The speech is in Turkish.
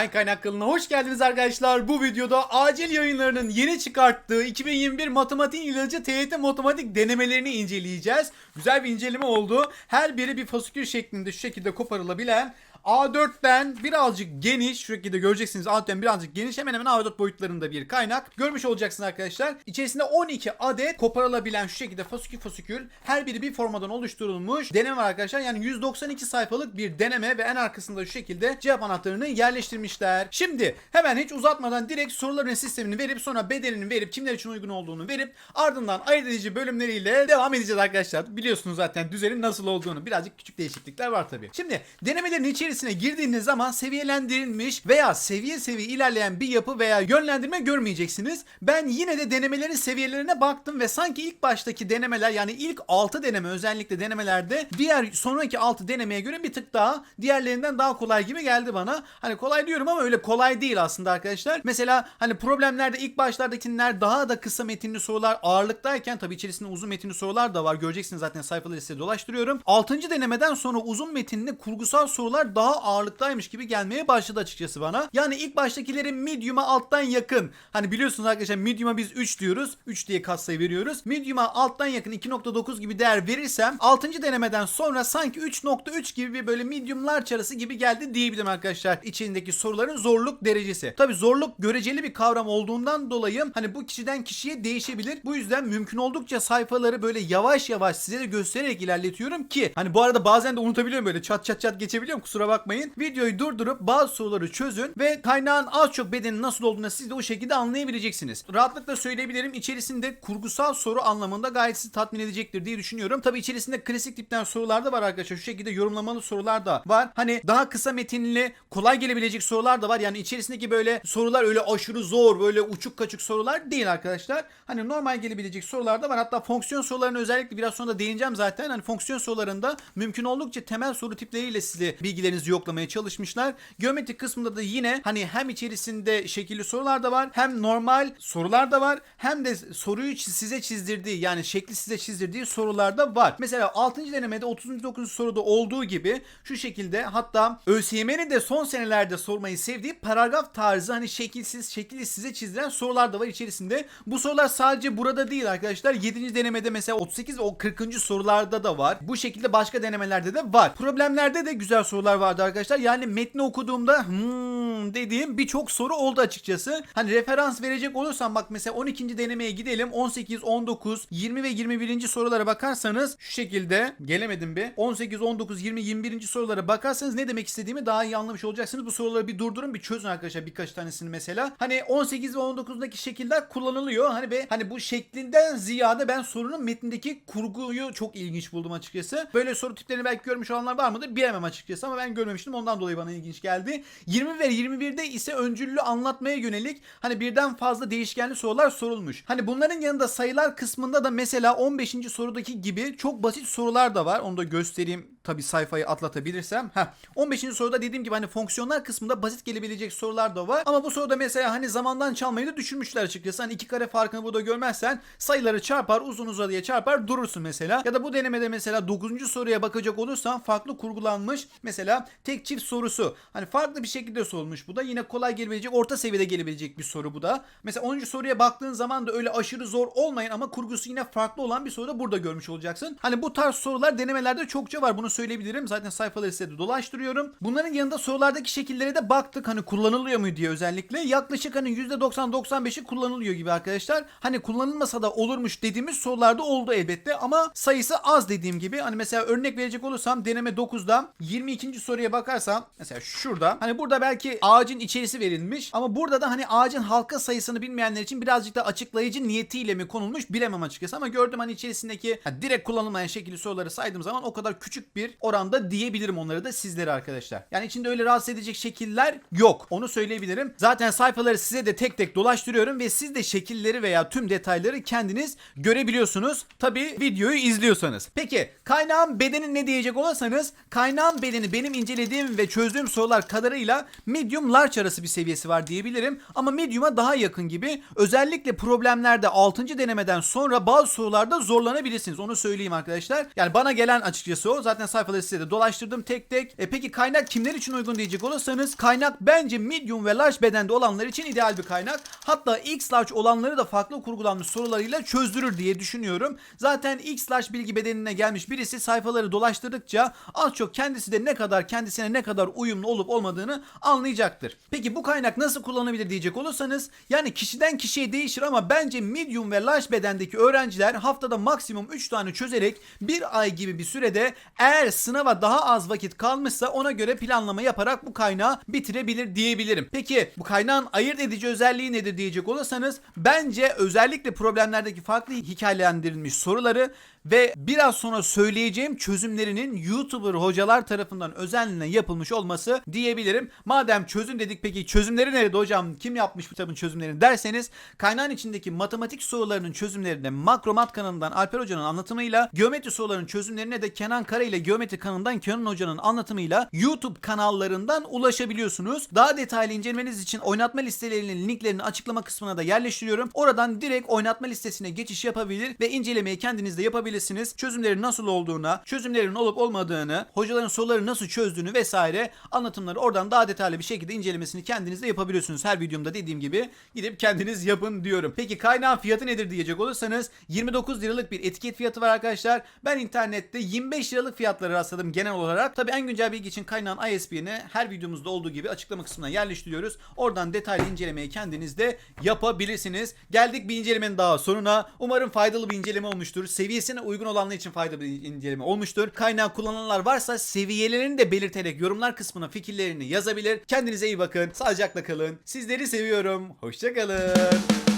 Hay Kaynak hoş geldiniz arkadaşlar. Bu videoda acil yayınlarının yeni çıkarttığı 2021 matematik ilacı TYT matematik denemelerini inceleyeceğiz. Güzel bir inceleme oldu. Her biri bir fasikül şeklinde şu şekilde koparılabilen A4'ten birazcık geniş şu şekilde göreceksiniz A4'ten birazcık geniş hemen hemen A4 boyutlarında bir kaynak görmüş olacaksınız arkadaşlar. İçerisinde 12 adet koparılabilen şu şekilde fasikül fasikül her biri bir formadan oluşturulmuş deneme var arkadaşlar. Yani 192 sayfalık bir deneme ve en arkasında şu şekilde cevap anahtarını yerleştirmişler. Şimdi hemen hiç uzatmadan direkt soruların sistemini verip sonra bedelini verip kimler için uygun olduğunu verip ardından ayırt edici bölümleriyle devam edeceğiz arkadaşlar. Biliyorsunuz zaten düzenin nasıl olduğunu. Birazcık küçük değişiklikler var tabii. Şimdi denemelerin içerisine girdiğiniz zaman seviyelendirilmiş veya seviye seviye ilerleyen bir yapı veya yönlendirme görmeyeceksiniz. Ben yine de denemelerin seviyelerine baktım ve sanki ilk baştaki denemeler yani ilk 6 deneme özellikle denemelerde diğer sonraki 6 denemeye göre bir tık daha diğerlerinden daha kolay gibi geldi bana. Hani kolay diyorum ama öyle kolay değil aslında arkadaşlar. Mesela hani problemlerde ilk başlardakiler daha da kısa metinli sorular ağırlıktayken tabii içerisinde uzun metinli sorular da var. Göreceksiniz zaten sayfaları size dolaştırıyorum. 6. denemeden sonra uzun metinli kurgusal sorular daha ağırlıktaymış gibi gelmeye başladı açıkçası bana. Yani ilk baştakilerin medium'a alttan yakın. Hani biliyorsunuz arkadaşlar medium'a biz 3 diyoruz. 3 diye katsayı veriyoruz. Medium'a alttan yakın 2.9 gibi değer verirsem 6. denemeden sonra sanki 3.3 gibi bir böyle mediumlar çarası gibi geldi diyebilirim arkadaşlar. İçindeki soruların zorluk derecesi. Tabi zorluk göreceli bir kavram olduğundan dolayı hani bu kişiden kişiye değişebilir. Bu yüzden mümkün oldukça sayfaları böyle yavaş yavaş size de göstererek ilerletiyorum ki hani bu arada bazen de unutabiliyorum böyle çat çat çat geçebiliyorum kusura bakmayın. Videoyu durdurup bazı soruları çözün ve kaynağın az çok bedenin nasıl olduğunu siz de o şekilde anlayabileceksiniz. Rahatlıkla söyleyebilirim içerisinde kurgusal soru anlamında gayet sizi tatmin edecektir diye düşünüyorum. Tabi içerisinde klasik tipten sorular da var arkadaşlar. Şu şekilde yorumlamalı sorular da var. Hani daha kısa metinli kolay gelebilecek sorular da var. Yani içerisindeki böyle sorular öyle aşırı zor böyle uçuk kaçık sorular değil arkadaşlar. Hani normal gelebilecek sorular da var. Hatta fonksiyon sorularına özellikle biraz sonra da değineceğim zaten. Hani fonksiyon sorularında mümkün oldukça temel soru tipleriyle size bilgilerinizi yoklamaya çalışmışlar. Geometrik kısmında da yine hani hem içerisinde şekilli sorular da var hem normal sorular da var hem de soruyu size çizdirdiği yani şekli size çizdirdiği sorular da var. Mesela 6. denemede 39. soruda olduğu gibi şu şekilde hatta ÖSYM'nin de son senelerde sormayı sevdiği paragraf tarzı hani şekilsiz şekilli size çizdiren sorular da var içerisinde. Bu sorular sadece burada değil arkadaşlar. 7. denemede mesela 38 ve o 40. sorularda da var. Bu şekilde başka denemelerde de var. Problemlerde de güzel sorular vardı arkadaşlar. Yani metni okuduğumda hmm dediğim birçok soru oldu açıkçası. Hani referans verecek olursam bak mesela 12. denemeye gidelim. 18, 19, 20 ve 21. sorulara bakarsanız şu şekilde gelemedim bir. 18, 19, 20, 21. sorulara bakarsanız ne demek istediğimi daha iyi anlamış olacaksınız. Bu soruları bir durdurun bir çözün arkadaşlar birkaç tanesini mesela. Hani 18 ve 19'daki şekiller kullanılıyor. Hani be hani bu şeklinden ziyade ben sorunun metnindeki kurguyu çok ilginç buldum açıkçası. Böyle soru tiplerini belki görmüş olanlar var mıdır bilemem açıkçası ama ben görmemiştim. Ondan dolayı bana ilginç geldi. 20 ve 21'de ise öncüllü anlatmaya yönelik hani birden fazla değişkenli sorular sorulmuş. Hani bunların yanında sayılar kısmında da mesela 15. sorudaki gibi çok basit sorular da var. Onu da göstereyim tabi sayfayı atlatabilirsem. Heh. 15. soruda dediğim gibi hani fonksiyonlar kısmında basit gelebilecek sorular da var. Ama bu soruda mesela hani zamandan çalmayı da düşünmüşler açıkçası. Hani iki kare farkını burada görmezsen sayıları çarpar uzun uzadıya çarpar durursun mesela. Ya da bu denemede mesela 9. soruya bakacak olursan farklı kurgulanmış mesela tek çift sorusu. Hani farklı bir şekilde sorulmuş bu da. Yine kolay gelebilecek orta seviyede gelebilecek bir soru bu da. Mesela 10. soruya baktığın zaman da öyle aşırı zor olmayan ama kurgusu yine farklı olan bir soru da burada görmüş olacaksın. Hani bu tarz sorular denemelerde çokça var. Bunu söyleyebilirim. Zaten sayfaları size de dolaştırıyorum. Bunların yanında sorulardaki şekillere de baktık. Hani kullanılıyor mu diye özellikle. Yaklaşık hani %90-95'i kullanılıyor gibi arkadaşlar. Hani kullanılmasa da olurmuş dediğimiz sorularda oldu elbette ama sayısı az dediğim gibi. Hani mesela örnek verecek olursam deneme 9'da 22. soruya bakarsam mesela şurada hani burada belki ağacın içerisi verilmiş ama burada da hani ağacın halka sayısını bilmeyenler için birazcık da açıklayıcı niyetiyle mi konulmuş bilemem açıkçası ama gördüm hani içerisindeki ha, direkt kullanılmayan şekilli soruları saydığım zaman o kadar küçük bir oranda diyebilirim onları da sizlere arkadaşlar. Yani içinde öyle rahatsız edecek şekiller yok. Onu söyleyebilirim. Zaten sayfaları size de tek tek dolaştırıyorum ve siz de şekilleri veya tüm detayları kendiniz görebiliyorsunuz. Tabi videoyu izliyorsanız. Peki kaynağın bedeni ne diyecek olursanız kaynağın bedeni benim incelediğim ve çözdüğüm sorular kadarıyla medium large arası bir seviyesi var diyebilirim. Ama medium'a daha yakın gibi. Özellikle problemlerde 6. denemeden sonra bazı sorularda zorlanabilirsiniz. Onu söyleyeyim arkadaşlar. Yani bana gelen açıkçası o. Zaten sayfaları size de dolaştırdım tek tek. E peki kaynak kimler için uygun diyecek olursanız kaynak bence medium ve large bedende olanlar için ideal bir kaynak. Hatta X large olanları da farklı kurgulanmış sorularıyla çözdürür diye düşünüyorum. Zaten X large bilgi bedenine gelmiş birisi sayfaları dolaştırdıkça az çok kendisi de ne kadar kendisine ne kadar uyumlu olup olmadığını anlayacaktır. Peki bu kaynak nasıl kullanılabilir diyecek olursanız yani kişiden kişiye değişir ama bence medium ve large bedendeki öğrenciler haftada maksimum 3 tane çözerek bir ay gibi bir sürede eğer sınava daha az vakit kalmışsa ona göre planlama yaparak bu kaynağı bitirebilir diyebilirim. Peki bu kaynağın ayırt edici özelliği nedir diyecek olursanız bence özellikle problemlerdeki farklı hikayelendirilmiş soruları ve biraz sonra söyleyeceğim çözümlerinin YouTuber hocalar tarafından özenle yapılmış olması diyebilirim. Madem çözüm dedik peki çözümleri nerede hocam? Kim yapmış bu kitabın çözümlerini derseniz kaynağın içindeki matematik sorularının çözümlerine Makromat kanalından Alper Hoca'nın anlatımıyla geometri sorularının çözümlerine de Kenan Kara ile geometri kanalından Kenan Hoca'nın anlatımıyla YouTube kanallarından ulaşabiliyorsunuz. Daha detaylı incelemeniz için oynatma listelerinin linklerini açıklama kısmına da yerleştiriyorum. Oradan direkt oynatma listesine geçiş yapabilir ve incelemeyi kendiniz de yapabilirsiniz. Çözümlerin nasıl olduğuna, çözümlerin olup olmadığını, hocaların soruları nasıl çözdüğünü vesaire anlatımları oradan daha detaylı bir şekilde incelemesini kendiniz de yapabiliyorsunuz. Her videomda dediğim gibi gidip kendiniz yapın diyorum. Peki kaynağın fiyatı nedir diyecek olursanız 29 liralık bir etiket fiyatı var arkadaşlar. Ben internette 25 liralık fiyatları rastladım genel olarak. Tabi en güncel bilgi için kaynağın ISBN'i her videomuzda olduğu gibi açıklama kısmına yerleştiriyoruz. Oradan detaylı incelemeyi kendiniz de yapabilirsiniz. Geldik bir incelemenin daha sonuna. Umarım faydalı bir inceleme olmuştur. Seviyesine uygun olanlar için faydalı bir inceleme olmuştur. Kaynağı kullananlar varsa seviyelerini de belirterek yorumlar kısmına fikirlerini yazabilir. Kendinize iyi bakın. Sağlıcakla kalın. Sizleri seviyorum. Hoşçakalın.